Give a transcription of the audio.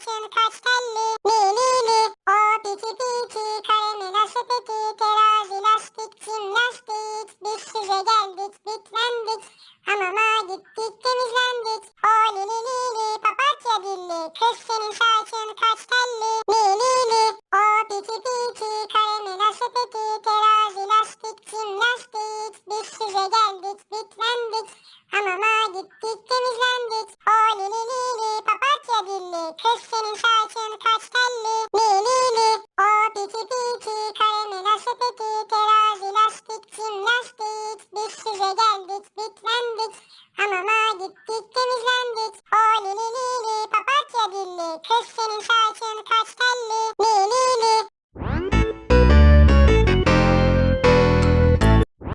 Saçın kaç telli? Li li li. O piti piti. Karemi nasıl peki? Terazi lastik jimnastik. Biz size geldik bitlendik. Hamama gittik temizlendik. O li li li li. Papatya dilli. Kız senin saçın kaç telli? Li li li. O piti piti. Karemi nasıl peki? Terazi lastik jimnastik. Biz size geldik bitlendik. Hamama gittik saçın kaç telli? Li li li. O piti piti. Karemi nasıl peki? Terazi lastik jimnastik. Biz size geldik bitlendik. Hamama gittik temizlendik. O li li li li. Papatya dilli. Kız senin saçın kaç